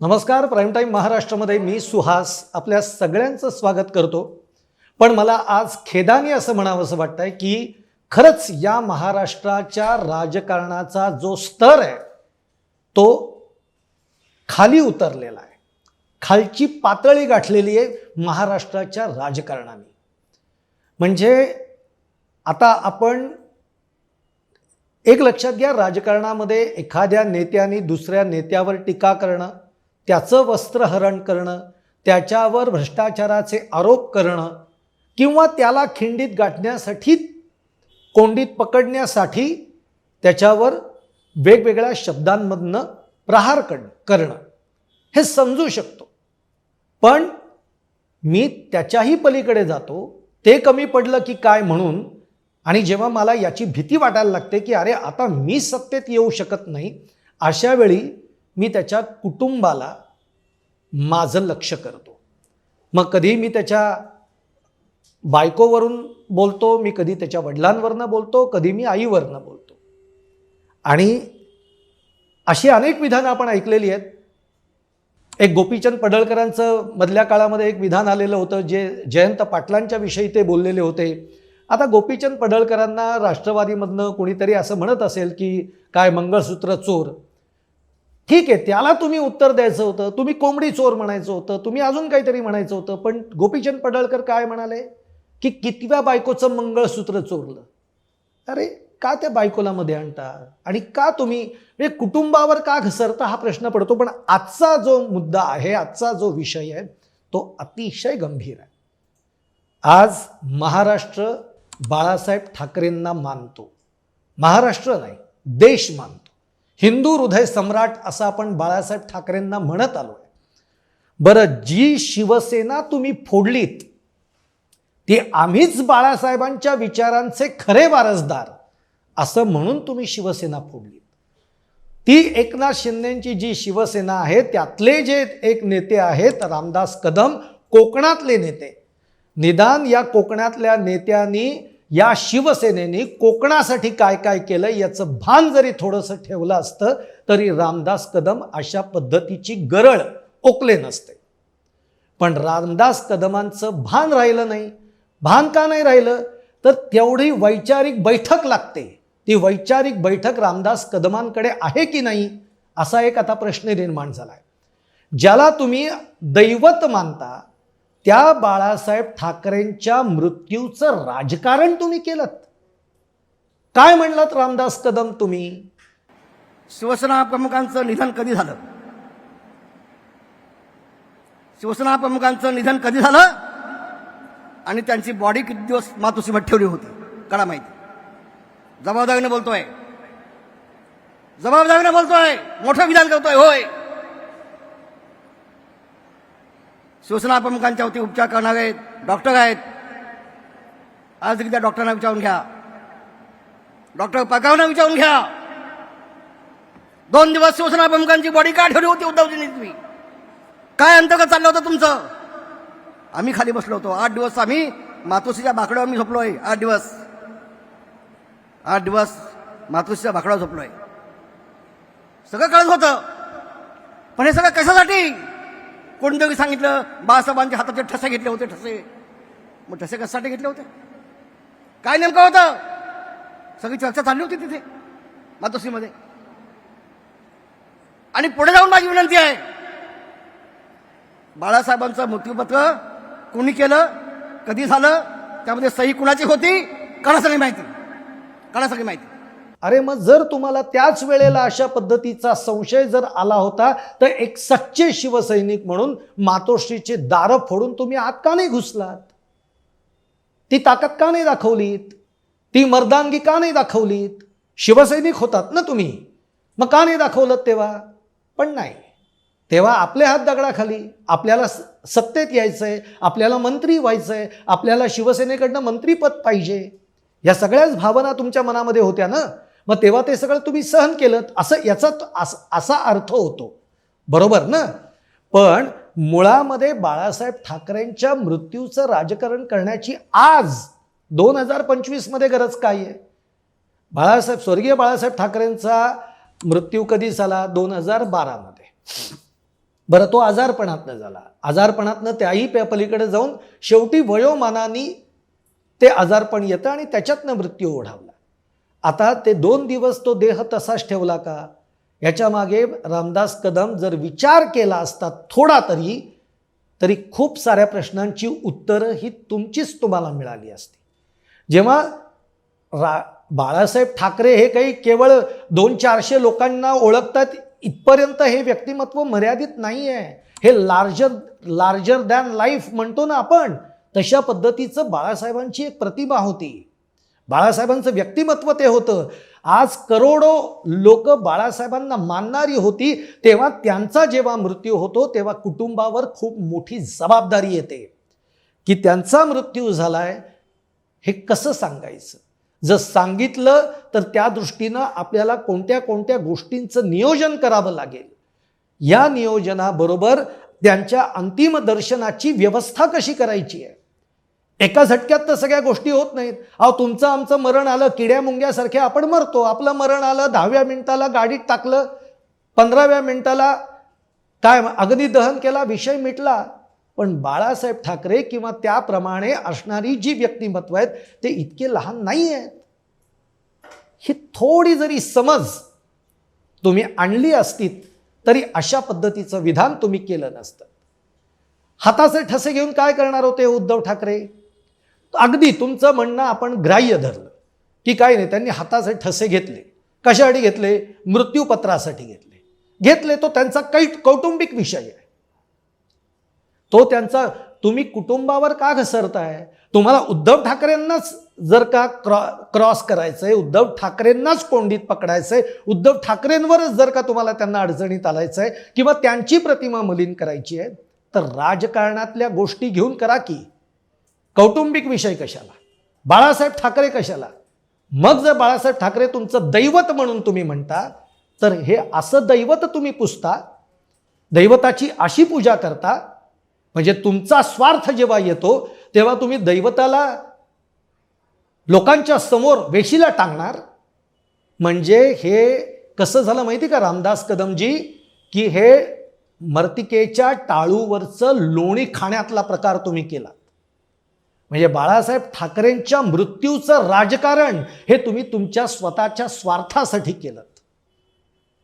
नमस्कार prime time महाराष्ट्रामध्ये मी सुहास आपल्या सगळ्यांचं स्वागत करतो. पण मला आज खेदाने असं म्हणावंसं वाटतंय की खरंच या महाराष्ट्राच्या राजकारणाचा जो स्तर आहे तो खाली उतरलेला आहे. खालची पातळी गाठलेली आहे महाराष्ट्राच्या राजकारणाने. म्हणजे आता आपण एक लक्षात घ्या राजकारणामध्ये एखाद्या नेत्याने दुसऱ्या नेत्यावर टीका करणं त्याचं वस्त्रहरण करणं त्याच्यावर भ्रष्टाचाराचे आरोप करणं किंवा त्याला खिंडीत गाठण्यासाठी कोंडीत पकडण्यासाठी त्याच्यावर वेगवेगळ्या शब्दांमधनं प्रहार करणं करणं. हे समजू शकतो. पण मी त्याच्याही पलीकडे जातो. ते कमी पडलं की काय म्हणून? आणि जेव्हा मला याची भीती वाटायला लागते की अरे आता मी सत्तेत येऊ शकत नाही अशावेळी मी त्याच्या कुटुंबाला माझं लक्ष करतो. मग कधी मी त्याच्या बायकोवरून बोलतो मी कधी त्याच्या वडिलांवरनं बोलतो कधी मी आईवरनं बोलतो. आणि अशी अनेक विधानं आपण ऐकलेली आहेत. एक गोपीचंद पडळकरांचं मधल्या काळामध्ये एक विधान आलेलं होतं जे जयंत पाटलांच्या विषयी ते बोललेले होते. आता गोपीचंद पडळकरांना राष्ट्रवादीमधनं कोणीतरी असं म्हणत असेल की काय मंगळसूत्र चोर ठीक आहे त्याला तुम्ही उत्तर द्यायचं होतं तुम्ही कोंबडी चोर म्हणायचं होतं तुम्ही अजून काहीतरी म्हणायचं होतं पण गोपीचंद पडळकर काय म्हणाले? की कितव्या बायकोचं मंगळसूत्र चोरलं? अरे का त्या बायकोला मध्ये आणता? आणि का तुम्ही म्हणजे कुटुंबावर का घसरता हा प्रश्न पडतो? पण आजचा जो मुद्दा आहे आजचा जो विषय आहे तो अतिशय गंभीर आहे. आज महाराष्ट्र बाळासाहेब ठाकरेंना मानतो. महाराष्ट्र नाही देश मानतो. हिंदू हृदय सम्राट असं आपण बाळासाहेब ठाकरेंना म्हणत आलो आहे बरं जी शिवसेना तुम्ही फोडलीत ती आम्हीच बाळासाहेबांच्या विचारांचे खरे वारसदार असं म्हणून तुम्ही शिवसेना फोडलीत. ती एकनाथ शिंदेची जी शिवसेना आहे त्यातले जे एक नेते आहेत रामदास कदम कोकणातले नेते. निदान या कोकणातल्या नेत्यांनी या शिवसेनेने कोकणासाठी काय काय केलं याचं भान जरी थोडंसं ठेवलं असतं तरी रामदास कदम अशा पद्धतीची गरळ ओकले नसते. पण रामदास कदमांचं भान राहिलं नाही. भान का नाही राहिलं? तर तेवढी वैचारिक बैठक लागते. ती वैचारिक बैठक रामदास कदमांकडे आहे की नाही असा एक आता प्रश्न निर्माण झाला आहे ज्याला तुम्ही दैवत मानता त्या बाळासाहेब ठाकरेंच्या मृत्यूचं राजकारण तुम्ही केलं काय म्हणलात रामदास कदम तुम्ही? शिवसेना प्रमुखांचं निधन कधी झालं? शिवसेना प्रमुखांचं निधन कधी झालं? आणि त्यांची बॉडी किती दिवस मातोश्रीमध्ये ठेवली होती? कळा माहिती. जबाबदारीने बोलतोय. जबाबदारीने बोलतोय. मोठं विधान करतोय होय. शिवसेना प्रमुखांच्या वरती उपचार करणारे डॉक्टर आहेत. आज एकदा डॉक्टरांना विचारून घ्या. डॉक्टर पगारांना विचारून घ्या. दोन दिवस शिवसेना प्रमुखांची बॉडी का ठेवली होती उद्धवजींनी तुम्ही? काय अंतर्गत चाललं होतं तुमचं? आम्ही खाली बसलो होतो. आठ दिवस आम्ही मातोश्रीच्या बाकड्यावर मी झोपलोय. आठ दिवस. आठ दिवस मातोश्रीच्या बाकड्यावर झोपलोय. सगळं कळत होतं. पण हे सगळं कशासाठी? कोणतरी सांगितलं बाळासाहेबांच्या हाताचे ठसे घेतले होते ठसे. मग ठसे कशासाठी घेतले होते? काय नेमकं होतं? सगळी चर्चा चालली होती तिथे मातोश्रीमध्ये. आणि पुढे जाऊन माझी विनंती आहे बाळासाहेबांचं मृत्यूपत्र कोणी केलं कधी झालं त्यामध्ये सही कुणाची होती कणा सगळी माहिती. कणा सगळी माहिती. अरे मग जर तुम्हाला त्याच वेळेला अशा पद्धतीचा संशय जर आला होता तर एक सच्चे शिवसैनिक म्हणून मातोश्रीचे दारं फोडून तुम्ही आत का नाही घुसलात? ती ताकद का नाही दाखवलीत? ती मर्दानगी का नाही दाखवलीत? शिवसैनिक होतात ना तुम्ही. मग का नाही दाखवलं तेव्हा? पण नाही. तेव्हा आपले हात दगडाखाली आपल्याला स- सत्तेत यायचंय आपल्याला मंत्री व्हायचंय आपल्याला शिवसेनेकडनं मंत्रीपद पाहिजे. या सगळ्याच भावना तुमच्या मनामध्ये होत्या ना? मग तेव्हा ते सगळं तुम्ही सहन केलं असं याचा त- अस- असा अर्थ होतो. बरोबर ना? पण मुळामध्ये बाळासाहेब ठाकरेंच्या मृत्यूचं राजकारण करण्याची आज दोन हजार पंचवीसमध्ये गरज काय आहे? बाळासाहेब स्वर्गीय बाळासाहेब ठाकरेंचा मृत्यू कधी झाला? दोन हजार बारामध्ये. बरं तो आजारपणातनं झाला. आजारपणातनं त्याही पलीकडे जाऊन शेवटी वयोमानाने ते आजारपण येतं आणि त्याच्यातनं मृत्यू ओढावला. आता ते दोन दिवस तो देह तसाच ठेवला का? याच्या मागे रामदास कदम जर विचार केला असता थोडा तरी तरी खूप साऱ्या प्रश्नांची उत्तरं ही तुमचीच तुम्हाला मिळाली असती. जेव्हा रा बाळासाहेब ठाकरे हे काही केवळ दोन चारशे लोकांना ओळखतात इथपर्यंत हे व्यक्तिमत्व मर्यादित नाही आहे हे लार्जर लार्जर दॅन लाईफ म्हणतो ना आपण तशा पद्धतीचं बाळासाहेबांची एक प्रतिभा होती. बाळासाहेबांचं व्यक्तिमत्व ते होतं. आज करोडो लोक बाळासाहेबांना मानणारी होती तेव्हा त्यांचा जेव्हा मृत्यू होतो तेव्हा कुटुंबावर खूप मोठी जबाबदारी येते. की त्यांचा मृत्यू झालाय हे कसं सांगायचं? जर सांगितलं तर त्या दृष्टीनं आपल्याला कोणत्या कोणत्या गोष्टींचं नियोजन करावं लागेल? या नियोजनाबरोबर त्यांच्या अंतिम दर्शनाची व्यवस्था कशी करायची आहे? एका झटक्यात तर सगळ्या गोष्टी होत नाहीत. अहो तुमचं आमचं मरण आलं किड्या मुंग्यासारखे आपण मरतो. आपलं मरण आलं दहाव्या मिनिटाला गाडीत टाकलं पंधराव्या मिनिटाला काय अग्नी दहन केला विषय मिटला. पण बाळासाहेब ठाकरे किंवा त्याप्रमाणे असणारी जी व्यक्तिमत्व आहेत ते इतके लहान नाही आहेत. ही थोडी जरी समज तुम्ही आणली असतीत तरी अशा पद्धतीचं विधान तुम्ही केलं नसतं. हाताचे ठसे घेऊन काय करणार होते उद्धव ठाकरे? अगदी तुमचं म्हणणं आपण ग्राह्य धरलं. की काय नाही त्यांनी हाताचे ठसे घेतले. कशासाठी घेतले? मृत्यूपत्रासाठी घेतले. घेतले तो त्यांचा कै कौटुंबिक विषय आहे. तो त्यांचा तुम्ही कुटुंबावर का घसरताय? तुम्हाला उद्धव ठाकरेंनाच जर का क्रॉ क्रॉस करायचंय उद्धव ठाकरेंनाच कोंडीत पकडायचंय उद्धव ठाकरेंवरच जर का तुम्हाला त्यांना अडचणीत आलायचंय किंवा त्यांची प्रतिमा मलिन करायची आहे तर राजकारणातल्या गोष्टी घेऊन करा की कौटुंबिक विषय कशाला? बाळासाहेब ठाकरे कशाला? मग जर बाळासाहेब ठाकरे तुमचं दैवत म्हणून तुम्ही म्हणता तर हे असं दैवत तुम्ही पुजता दैवताची अशी पूजा करता म्हणजे तुमचा स्वार्थ जेव्हा येतो तेव्हा तुम्ही दैवताला लोकांच्या समोर वेशीला टांगणार. म्हणजे हे कसं झालं माहिती का रामदास कदमजी? की हे मर्तिकेच्या टाळूवरचं लोणी खाण्यातला प्रकार तुम्ही केला. म्हणजे बाळासाहेब ठाकरेंच्या मृत्यूचं राजकारण हे तुम्ही तुमच्या स्वतःच्या स्वार्थासाठी केलं.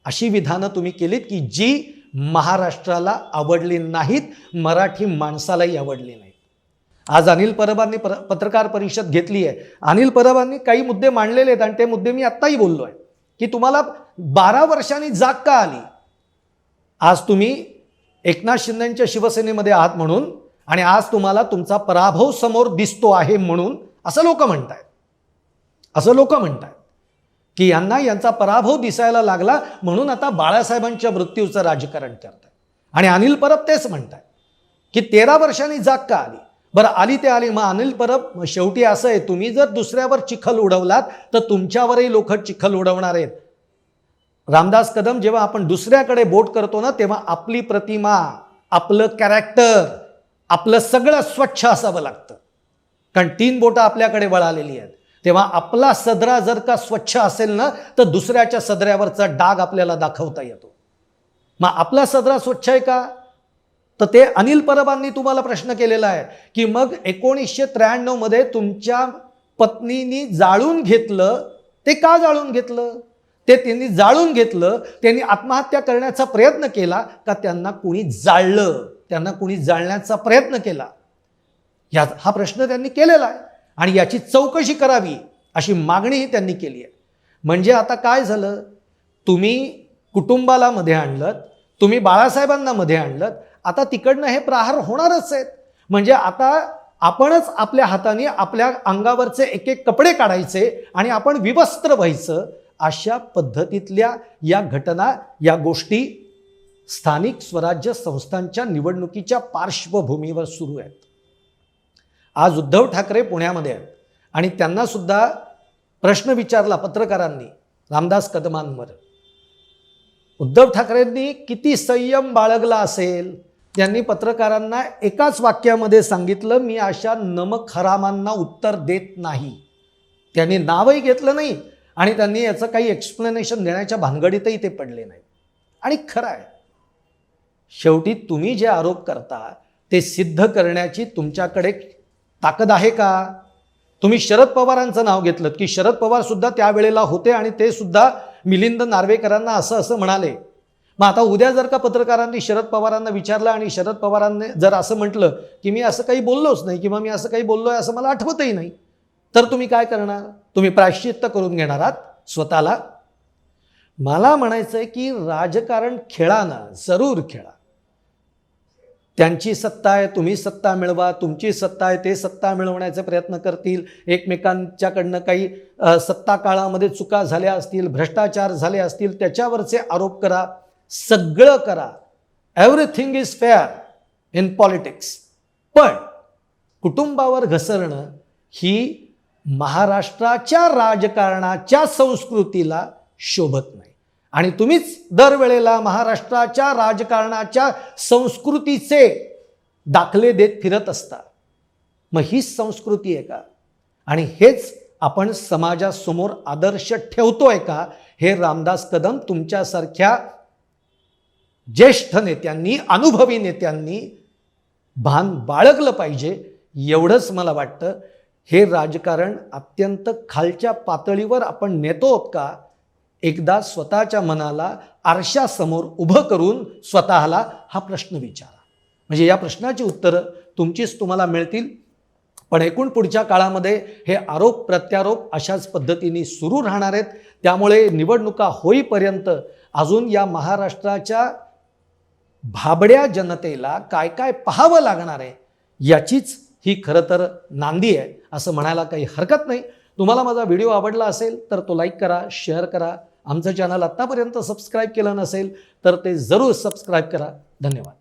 अशी विधानं तुम्ही केलीत की जी महाराष्ट्राला आवडली नाहीत मराठी माणसालाही आवडली नाहीत. आज अनिल परबांनी पर पत्रकार परिषद घेतली आहे. अनिल परबांनी काही मुद्दे मांडलेले आहेत आणि ते मुद्दे मी आत्ताही बोललो आहे. की तुम्हाला बारा वर्षांनी जाग का आली? आज तुम्ही एकनाथ शिंदेच्या शिवसेनेमध्ये आहात म्हणून आणि आज तुम्हाला तुमचा पराभव समोर दिसतो आहे म्हणून असं लोक म्हणतायत. असं लोक म्हणतायत की यांना यांचा पराभव दिसायला लागला म्हणून आता बाळासाहेबांच्या मृत्यूचं राजकारण करताय आणि अनिल परब तेच म्हणताय की तेरा वर्षांनी जाग का आली? बरं आली ते आली. मग अनिल परब शेवटी असं आहे तुम्ही जर दुसऱ्यावर चिखल उडवलात तर तुमच्यावरही लोक चिखल उडवणार आहेत. रामदास कदम जेव्हा आपण दुसऱ्याकडे बोट करतो ना तेव्हा आपली प्रतिमा आपलं कॅरेक्टर आपलं सगळं स्वच्छ असावं लागतं. कारण तीन बोटं आपल्याकडे वळालेली आहेत. तेव्हा आपला सदरा जर का स्वच्छ असेल ना तर दुसऱ्याच्या सदऱ्यावरचा डाग आपल्याला दाखवता येतो. मग आपला सदरा स्वच्छ आहे का? तर ते अनिल परबांनी तुम्हाला प्रश्न केलेला आहे की मग एकोणीसशे त्र्याण्णवमध्ये तुमच्या पत्नीनी जाळून घेतलं ते का जाळून घेतलं? ते त्यांनी जाळून घेतलं त्यांनी आत्महत्या करण्याचा प्रयत्न केला का त्यांना कुणी जाळलं? त्यांना कुणी जाळण्याचा प्रयत्न केला. या हा प्रश्न त्यांनी केलेला आहे. आणि याची चौकशी करावी अशी मागणीही त्यांनी केली आहे. म्हणजे आता काय झालं? तुम्ही कुटुंबाला मध्ये आणलं तुम्ही बाळासाहेबांना मध्ये आणलं आता तिकडनं हे प्रहार होणारच आहेत. म्हणजे आता आपणच आपल्या हाताने आपल्या अंगावरचे एक एक कपडे काढायचे आणि आपण विवस्त्र व्हायचं अशा पद्धतीतल्या या घटना या गोष्टी स्थानिक स्वराज्य संस्थांच्या निवडणुकीच्या पार्श्वभूमीवर सुरू आहेत. आज उद्धव ठाकरे पुण्यामध्ये आहेत आणि त्यांना सुद्धा प्रश्न विचारला पत्रकारांनी रामदास कदमांवर. उद्धव ठाकरेंनी किती संयम बाळगला असेल? त्यांनी पत्रकारांना एकाच वाक्यामध्ये सांगितलं मी अशा नमक हरामांना उत्तर देत नाही. त्यांनी नावही घेतलं नाही आणि त्यांनी याचं काही एक्सप्लेनेशन देण्याच्या भानगडीतही ते पडले नाही आणि खरं आहे शेवटी तुम्ही जे आरोप करता ते सिद्ध करण्याची तुमच्याकडे ताकद आहे का? तुम्ही शरद पवारांचं नाव घेतलं की शरद पवार सुद्धा त्यावेळेला होते आणि ते सुद्धा मिलिंद नार्वेकरांना असं असं म्हणाले. मग आता उद्या जर का पत्रकारांनी शरद पवारांना विचारलं आणि शरद पवारांनी जर असं म्हटलं की मी असं काही बोललोच नाही किंवा मी असं काही बोललोय असं मला आठवतही नाही तर तुम्ही काय करणार? तुम्ही प्रायश्चित्त करून घेणार आहात स्वतःला? मला म्हणायचं आहे की राजकारण खेळा ना जरूर खेळा. त्यांची सत्ता आहे तुम्ही सत्ता मिळवा तुमची सत्ता आहे ते सत्ता मिळवण्याचा प्रयत्न करतील. एकमेकांच्याकडनं काही सत्ता काळामध्ये चुका झाल्या असतील भ्रष्टाचार झाले असतील त्याच्यावरचे आरोप करा सगळं करा. Everything is fair in politics पण कुटुंबावर घसरणं ही महाराष्ट्राच्या राजकारणाच्या संस्कृतीला शोभत नाही. आणि तुम्हीच दरवेळेला महाराष्ट्राच्या राजकारणाच्या संस्कृतीचे दाखले देत फिरत असता. मग हीच संस्कृती आहे का? आणि हेच आपण समाजासमोर आदर्श ठेवतोय का? हे रामदास कदम तुमच्यासारख्या ज्येष्ठ नेत्यांनी अनुभवी नेत्यांनी भान बाळगलं पाहिजे एवढंच मला वाटतं. हे राजकारण अत्यंत खालच्या पातळीवर आपण नेतो आहोत का? एकदा स्वतःच्या मनाला आरशासमोर उभं करून स्वतःला हा प्रश्न विचारा. म्हणजे या प्रश्नाची उत्तरं तुमचीच तुम्हाला मिळतील. पण एकूण पुढच्या काळामध्ये हे आरोप प्रत्यारोप अशाच पद्धतीने सुरू राहणार आहेत. त्यामुळे निवडणुका होईपर्यंत अजून या महाराष्ट्राच्या भाबड्या जनतेला काय काय पाहावं लागणार आहे याचीच ही खरं तर नांदी आहे असं म्हणायला काही हरकत नाही. तुम्हाला माझा व्हिडिओ आवडला असेल तर तो लाईक करा शेअर करा आमचं चॅनल आत्तापर्यंत सबस्क्राईब केलं नसेल तर ते जरूर सबस्क्राईब करा. धन्यवाद.